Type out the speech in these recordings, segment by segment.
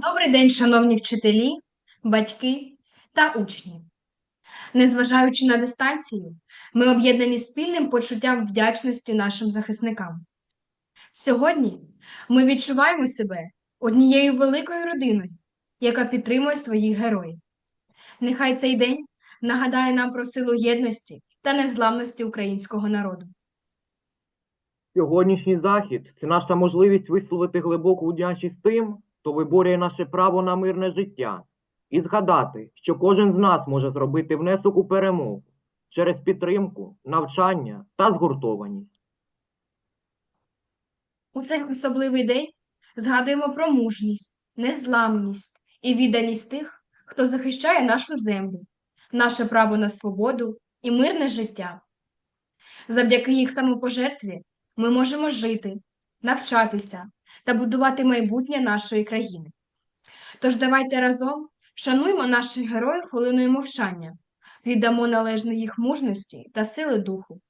Добрий день, шановні вчителі, батьки та учні. Незважаючи на дистанцію, ми об'єднані спільним почуттям вдячності нашим захисникам. Сьогодні ми відчуваємо себе однією великою родиною, яка підтримує своїх героїв. Нехай цей день нагадає нам про силу єдності та незламності українського народу. Сьогоднішній захід це наша можливість висловити глибоку вдячність тим, хто виборює наше право на мирне життя, і згадати, що кожен з нас може зробити внесок у перемогу через підтримку, навчання та згуртованість. У цей особливий день згадуємо про мужність, незламність і відданість тих, хто захищає нашу землю, наше право на свободу і мирне життя. Завдяки їх самопожертві ми можемо жити, навчатися та будувати майбутнє нашої країни. Тож давайте разом шануймо наших героїв хвилиною мовчання, віддамо належне їх мужності та сили духу.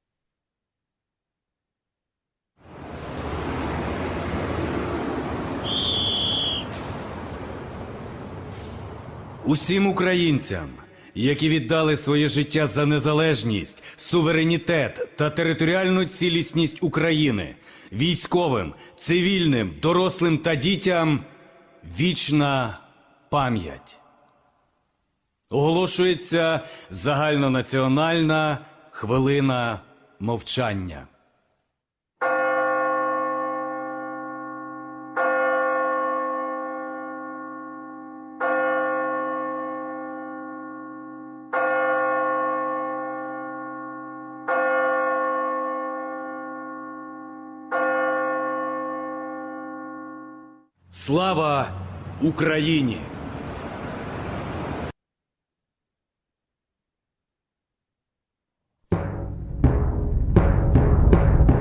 Усім українцям, які віддали своє життя за незалежність, суверенітет та територіальну цілісність України, військовим, цивільним, дорослим та дітям вічна пам'ять. Оголошується загальнонаціональна хвилина мовчання. Слава Україні!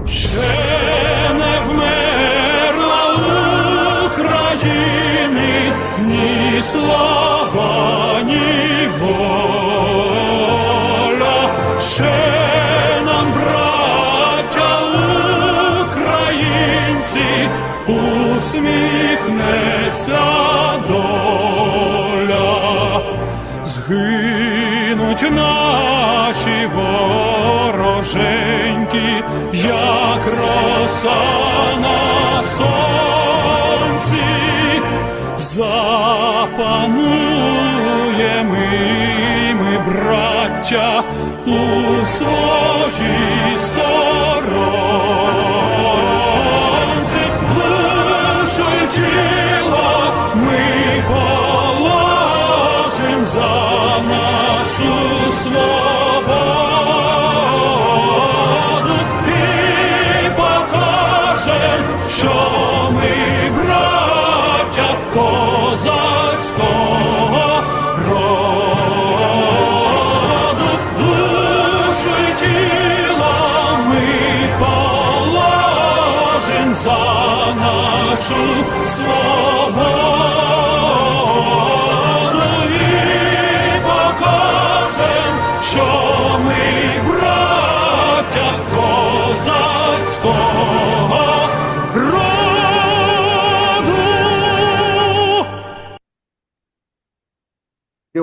Ще не вмерла ні слава, Згинуть наші вороженьки, як роса на сонці, запануємо ми, браття, у своїй сторонці, душу тіло ми положим за нашу свободу і покажем, що ми браття козацького роду, душу положим за нашу свободу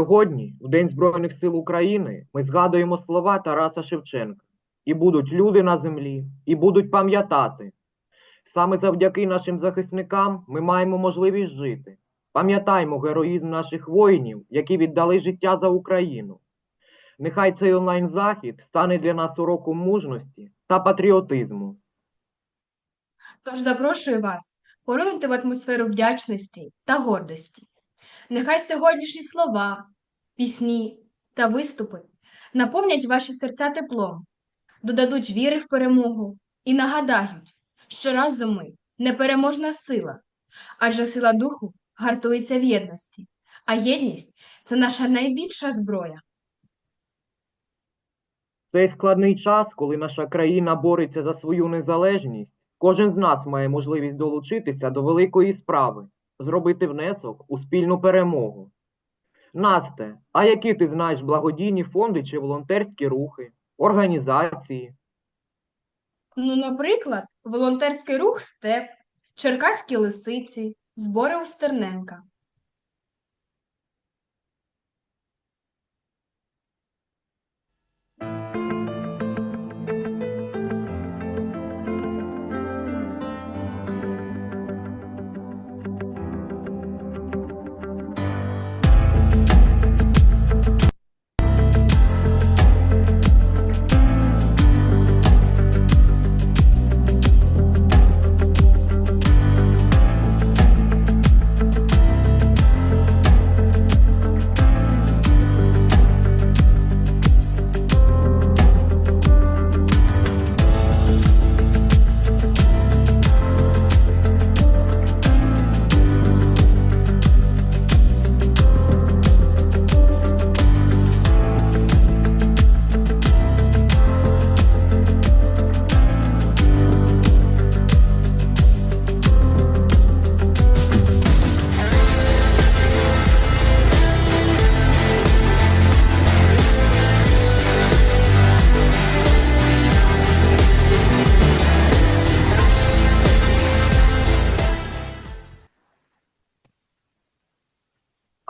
Сьогодні, у День Збройних сил України, ми згадуємо слова Тараса Шевченка. І будуть люди на землі, і будуть пам'ятати. Саме завдяки нашим захисникам ми маємо можливість жити. Пам'ятаймо героїзм наших воїнів, які віддали життя за Україну. Нехай цей онлайн-захід стане для нас уроком мужності та патріотизму. Тож запрошую вас поринути в атмосферу вдячності та гордості. Нехай сьогоднішні слова, пісні та виступи наповнять ваші серця теплом, додадуть віри в перемогу і нагадають, що разом ми непереможна сила, адже сила духу гартується в єдності, а єдність це наша найбільша зброя. цей складний час, коли наша країна бореться за свою незалежність, кожен з нас має можливість долучитися до великої справи, зробити внесок у спільну перемогу. Насте, а які ти знаєш благодійні фонди чи волонтерські рухи, організації? Ну, наприклад, волонтерський рух «Степ», Черкаські лисиці, збори у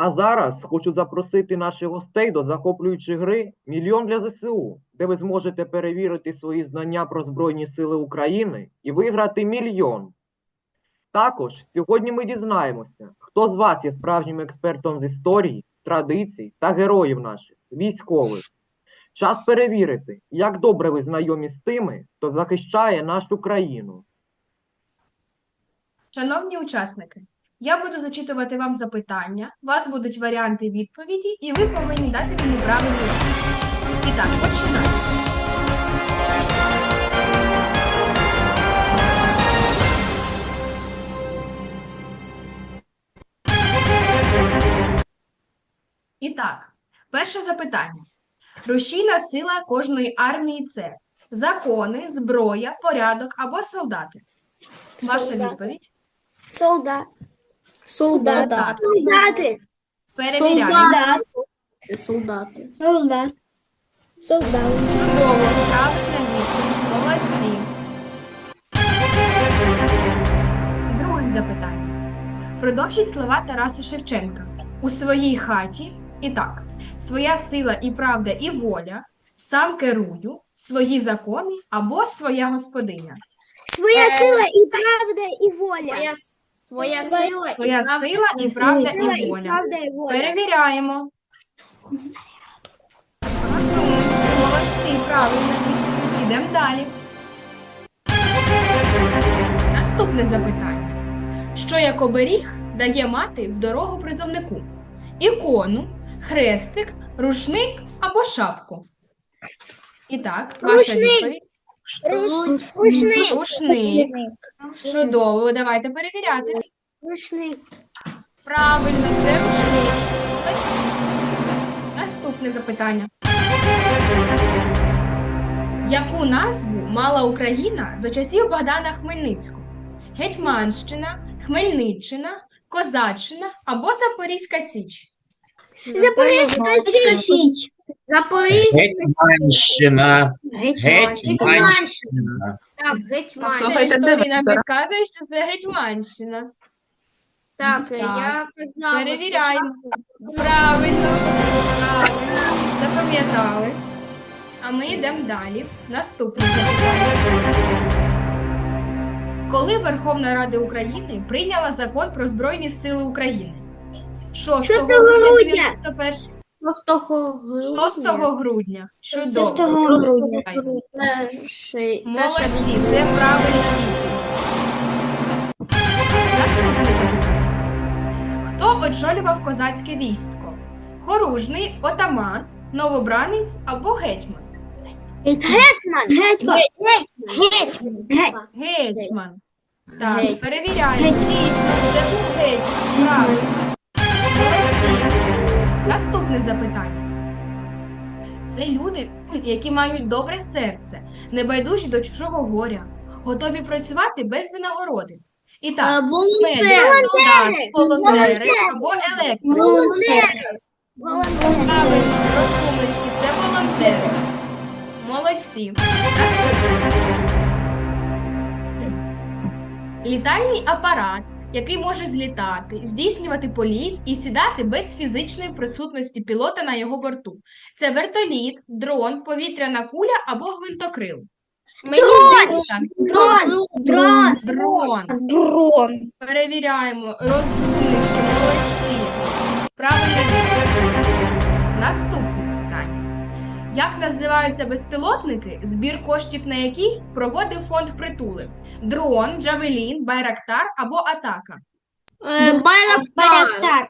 А зараз хочу запросити наших гостей до захоплюючої гри Мільйон для ЗСУ, де ви зможете перевірити свої знання про Збройні Сили України і виграти мільйон. Також сьогодні ми дізнаємося, хто з вас є справжнім експертом з історії, традицій та героїв наших, військових. Час перевірити, як добре ви знайомі з тими, хто захищає нашу країну. Шановні учасники, я буду зачитувати вам запитання, у вас будуть варіанти відповіді, і ви повинні дати мені правильну відповідь. І так, починаємо. І так, перше запитання. Рушійна сила кожної армії це закони, зброя, порядок або солдати. Ваша Солдати. відповідь? Солдат. Солдат. Так. Солдати. Перевіряємо. Солдати. Солдат. Солдат. Чудово, правильна відповідь. Молодці. Друге запитання. Продовжіть слова Тараса Шевченка. У своїй хаті і так. Своя сила і правда і воля, сам керую, свої закони або своя господиня. Своя сила і правда і воля. Своя сила і правда. сила і правда Сила і і воля. правда і воля. Перевіряємо. Розумнички, молодці, правильно. Ідемо далі. Наступне запитання. Що як оберіг дає мати в дорогу призовнику? Ікону, хрестик, рушник або шапку? І так, ваша Рушник. відповідь. Рушник. Рушник. Чудово, давайте перевіряти. Рушник. Правильно, це рушник. Наступне запитання. Яку назву мала Україна до часів Богдана Хмельницького? Гетьманщина, Хмельниччина, Козаччина або Запорізька Січ? Запорізька Січ. Гетьманщина. Гетьманщина. Так, Гетьманщина. Наша історія нам підказує, що це Гетьманщина. Так, Так. я казала. Перевіряємо. Правильно, правильно. Запам'ятали. А ми йдемо далі. Наступне запитання. Коли Верховна Рада України прийняла закон про Збройні Сили України? 6 6 грудня грудня. 91 6 грудня. Чудово. 6 грудня. Перший. Молодці, це. Наступне запитання. Хто очолював козацьке військо? Хоружний, отаман, новобранець або гетьман? Гетьман. Гетьман. Гетьман. Гетьман. Так, Гетьман. перевіряємо. Дійсно, це був гетьман. Правильно. Молодці. Наступне запитання. Це люди, які мають добре серце, небайдужі до чужого горя, готові працювати без винагороди. І так, медик, Волонтери. солдат, волонтери або електрики. Волонтери. Волонтери. Правильно, розумнички, це волонтери. Молодці. Наступне. Літальний апарат, який може злітати, здійснювати політ і сідати без фізичної присутності пілота на його борту. Це вертоліт, дрон, повітряна куля або гвинтокрил. Мені здається, Дрон. Дрон. дрон. Дрон. Перевіряємо. Розумнички, молодці. Правильно. Наступне. Як називаються безпілотники, збір коштів на які проводив фонд притули? Дрон, Джавелін, Байрактар або Атака? е, Байрактар.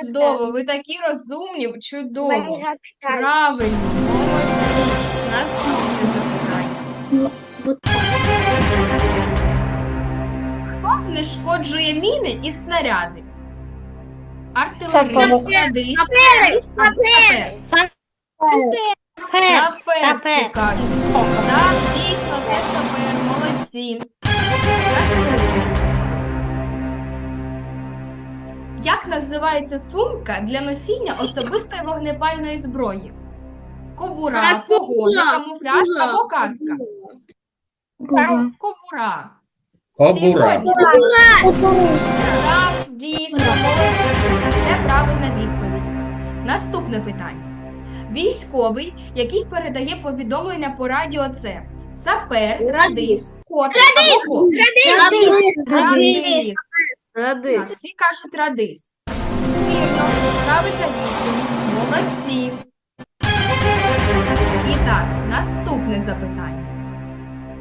Чудово, ви такі розумні, чудово. Байрактар. Правильно, молодці. Наступне запитання. Хто знешкоджує міни і снаряди? Артилеріст, радист, або сапер? Сапер, кажуть. Так, дійсно, це сапер, молодці. Наступне. Як називається сумка для носіння особистої вогнепальної зброї? Кобура, Е, камуфляж або каска? Кобура. Кобура. Так, дійсно, молодці. правильна відповідь. Наступне питання. Військовий, який передає повідомлення по радіо, це сапер, радист, котик або коп. Радист. Так, всі кажуть радист. Вірно, правильна відповідь. Молодці. І так, наступне запитання.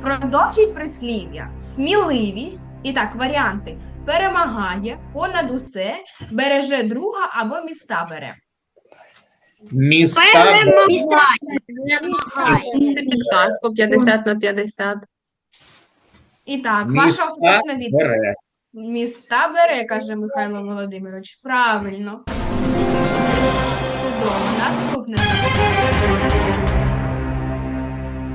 Продовжіть прислів'я. Сміливість. І так, варіанти. Перемагає, понад усе, береже друга або міста бере. Міста. Це підказку 50 на 50. І так, ваша Міста остаточна відповідь. Міста бере, каже Михайло Володимирович. Правильно. Чудово. Наступне.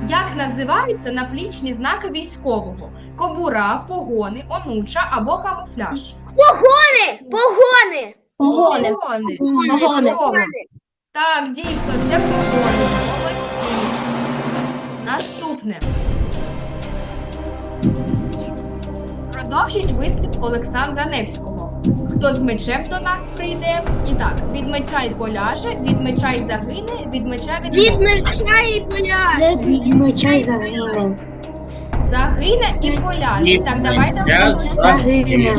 Як називаються наплічні знаки військового? Кобура, погони, онуча або камуфляж? Погони! Погони! Погони. Погони. Чудово. Так, дійсно, це погони. Молодці. Наступне. Продовжіть вислів Олександра Невського. Хто з мечем до нас прийде? І так, від меча й поляже, від меча й загине, від меча Від відмовиться. меча і поля. Загине і поляже. Так, давайте меча загине.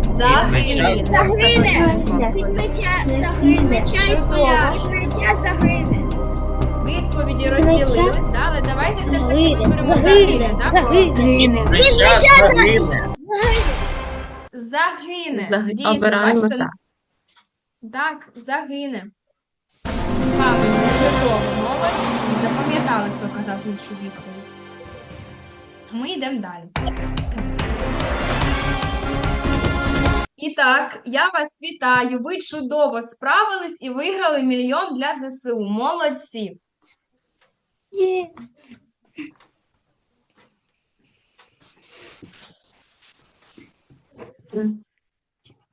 Загине. Загине. Від меча загине. Меча і. Від меча загине. Відповіді розділились, да? але давайте все ж таки виберемо Загине. загине? Від меча загине. Загине. Заги- Дійсно, Обираємо бачите? так. Так, загине. Правильно, чудово, молодці. Запам'ятали, хто казав іншу відповідь. Ми йдемо далі. І так, я вас вітаю. Ви чудово справились і виграли мільйон для ЗСУ. Молодці.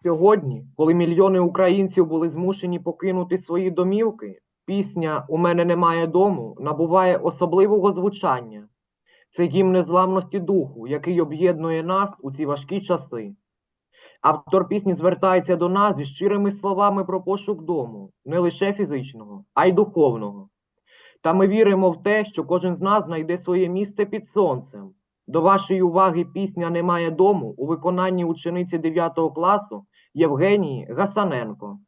Сьогодні, коли мільйони українців були змушені покинути свої домівки, пісня У мене немає дому набуває особливого звучання. Це гімн незламності духу, який об'єднує нас у ці важкі часи. Автор пісні звертається до нас зі щирими словами про пошук дому, не лише фізичного, а й духовного. Та ми віримо в те, що кожен з нас знайде своє місце під сонцем. До вашої уваги пісня Немає дому у виконанні учениці 9 класу Євгенії Гасаненко.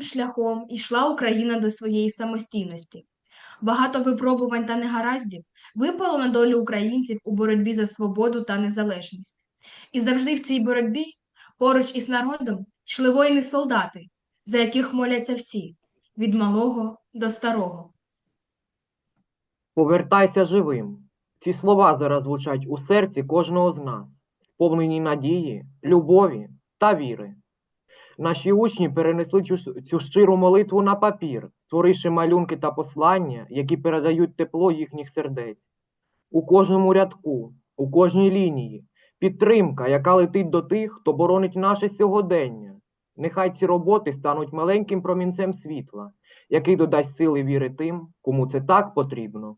Тянистим шляхом ішла Україна до своєї самостійності. Багато випробувань та негараздів випало на долю українців у боротьбі за свободу та незалежність. І завжди в цій боротьбі поруч із народом йшли воїни-солдати, за яких моляться всі, від малого до старого. Повертайся живим. Ці слова зараз звучать у серці кожного з нас, сповнені надії, любові та віри. Наші учні перенесли цю, цю щиру молитву на папір, створивши малюнки та послання, які передають тепло їхніх сердець. У кожному рядку, у кожній лінії підтримка, яка летить до тих, хто боронить наше сьогодення. Нехай ці роботи стануть маленьким промінцем світла, який додасть сили віри тим, кому це так потрібно.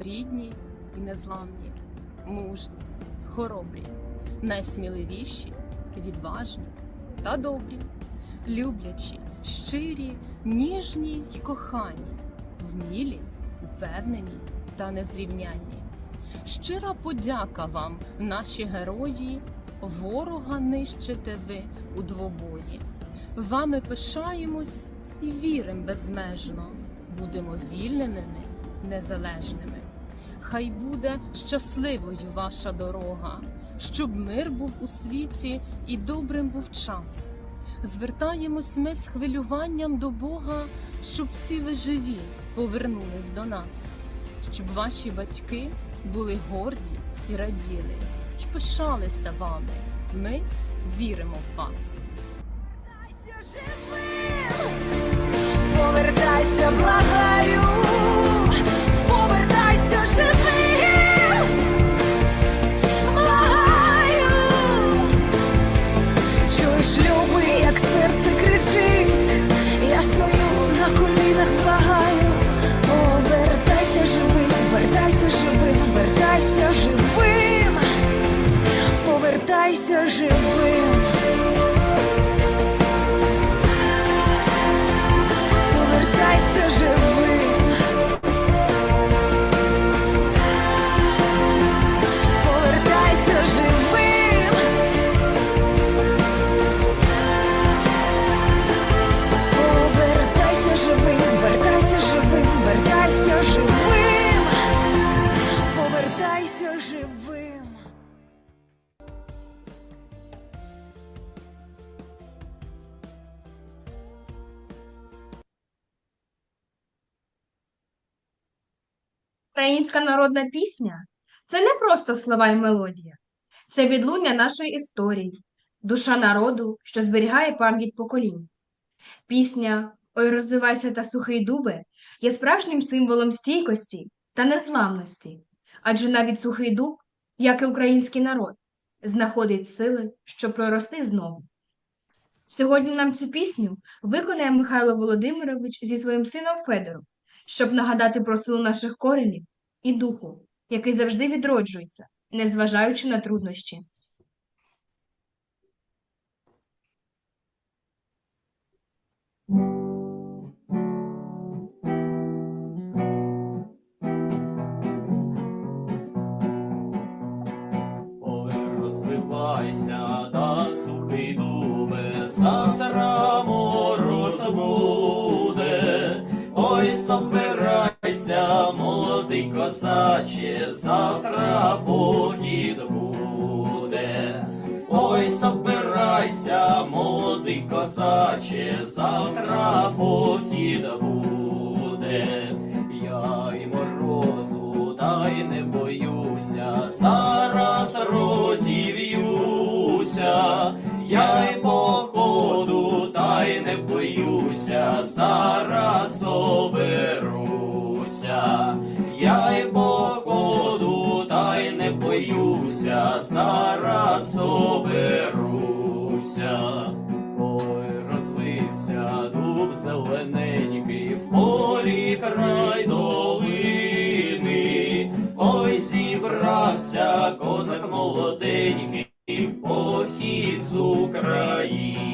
Рідні і незламні, мужні, хоробрі, найсміливіші, відважні та добрі, люблячі, щирі, ніжні й кохані, вмілі, упевнені та незрівнянні. Щира подяка вам, наші герої, ворога нищите ви у двобої. Вами пишаємось і вірим безмежно, будемо вільними незалежними. Хай буде щасливою ваша дорога, щоб мир був у світі і добрим був час. Звертаємось ми з хвилюванням до Бога, щоб всі ви живі повернулись до нас, щоб ваші батьки були горді і раділи, і пишалися вами. Ми віримо в вас. Повертайся, благаю, повертайся Українська народна пісня це не просто слова і мелодія, це відлуння нашої історії, душа народу, що зберігає пам'ять поколінь. Пісня Ой, розвивайся та сухий дубе є справжнім символом стійкості та незламності, адже навіть сухий дуб, як і український народ, знаходить сили, щоб прорости знову. Сьогодні нам цю пісню виконає Михайло Володимирович зі своїм сином Федором, щоб нагадати про силу наших коренів і духу, який завжди відроджується, незважаючи на труднощі. Розвивайся, да сухий дубе, завтра мороз буде. Ой, собирайся, молодий косаче, завтра похід буде. Ой, собирайся, молодий косаче, завтра похід буде. Молоденький в полі України.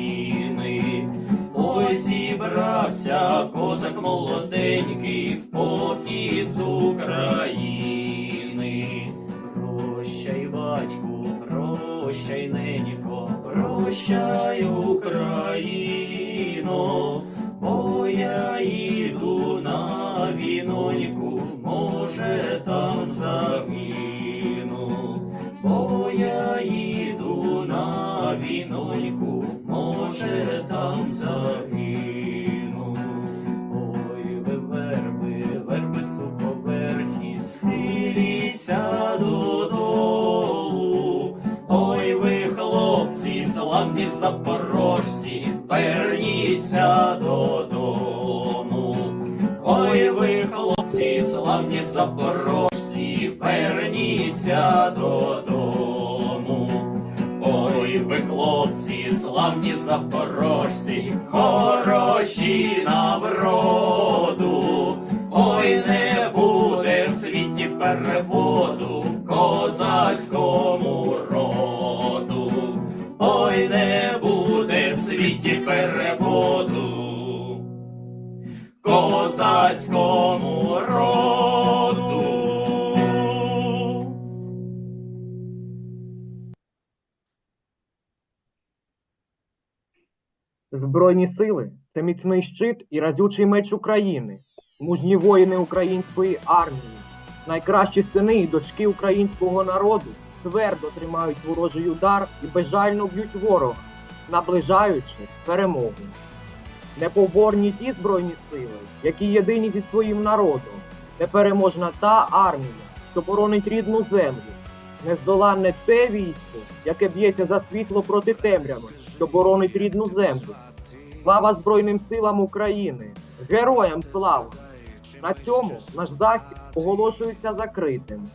Ой, зібрався козак молоденький в похід з України. Прощай, батьку, прощай, ненько, прощай, Україно, бо я славні запорожці, верніться додому. Ой, ви, хлопці, славні запорожці, верніться додому. Ой, ви, хлопці, славні запорожці, хороші на вроду. Ой, не буде в світі переводу козацькому переводу козацькому роду. Збройні сили це міцний щит і разючий меч України, мужні воїни української армії, найкращі сини і дочки українського народу твердо тримають ворожий удар і безжально б'ють ворога, наближаючи перемогу. Неповорні ті збройні сили, які єдині зі своїм народом, непереможна та армія, що боронить рідну землю, нездоланне те військо, яке б'ється за світло проти темряви, що боронить рідну землю. Слава Збройним силам України! Героям слава! На цьому наш захід оголошується закритим.